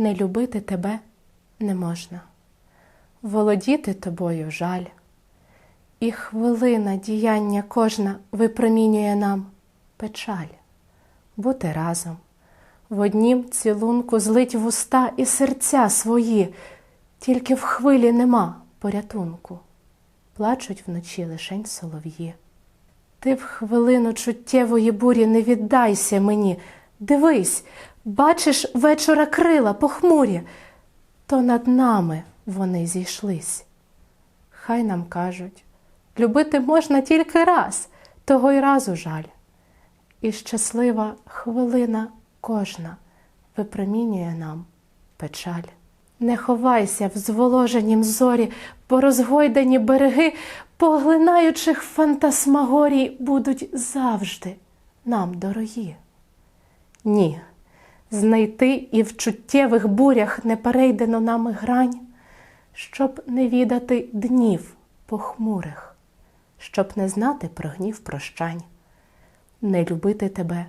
не любити тебе не можна, володіти тобою жаль, і хвилина діяння кожна випромінює нам печаль, бути разом, в однім цілунку злить в уста і серця свої, тільки в хвилі нема порятунку, плачуть вночі лишень солов'ї. Ти в хвилину чуттєвої бурі не віддайся мені. Дивись, бачиш вечора крила похмурі, то над нами вони зійшлись. Хай нам кажуть, любити можна тільки раз, того й разу жаль. І щаслива хвилина кожна випромінює нам печаль. Не ховайся в зволоженім зорі, бо розгойдані береги поглинаючих фантасмагорій будуть завжди нам дорогі. Ні, знайти і в чуттєвих бурях не перейдено нами грань, щоб не відати днів похмурих, щоб не знати про гнів прощань. Не любити тебе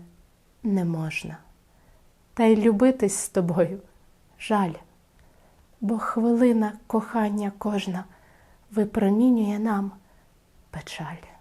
не можна, та й любитись з тобою жаль, бо хвилина кохання кожна випромінює нам печаль.